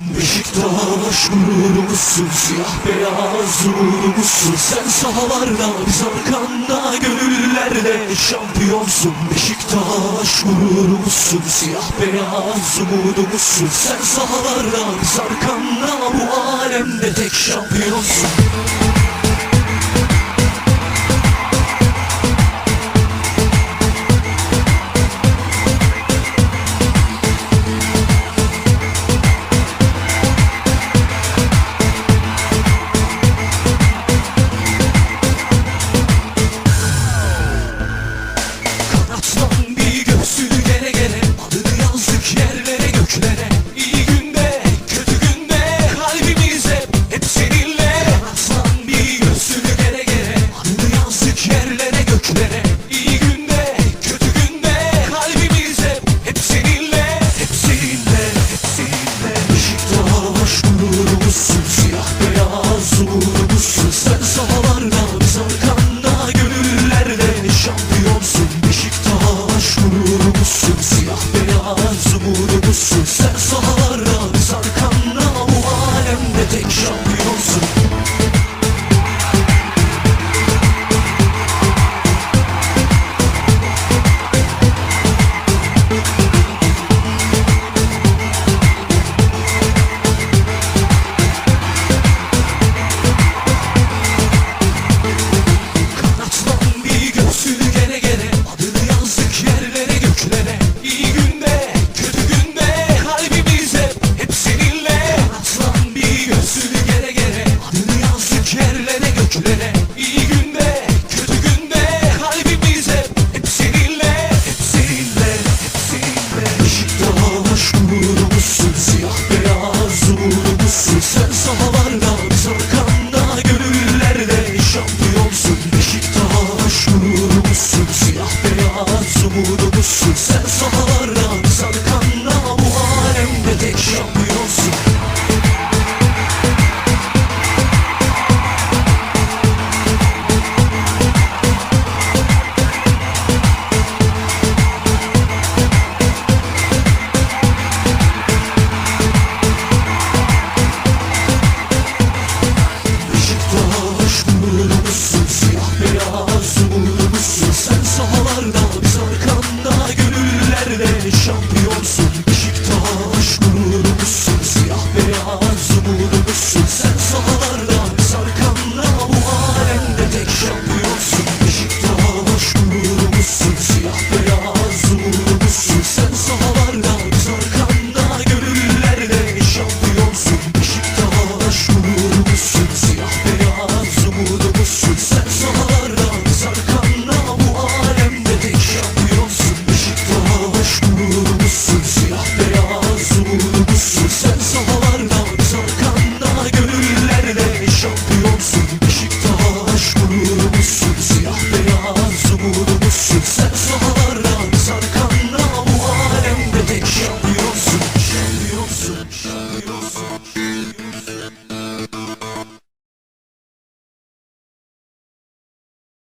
Beşiktaş gururumuzsun Siyah beyaz umudumuzsun Sen sahalarda biz arkanda Gönüllerde şampiyonsun. Beşiktaş gururumuzsun Siyah beyaz umudumuzsun Sen sahalarda biz arkanda Bu alemde tek şampiyonsun Uğursuz siyah beyaz uğurmuşsun Sen sahalarda. Biz arkanda gönüllerde Şampiyonsun. Beşiktaş gururumuzsun Siyah beyaz uğur Düştük sen sahalara Sadık anlama bu alemde tek şampiyonsun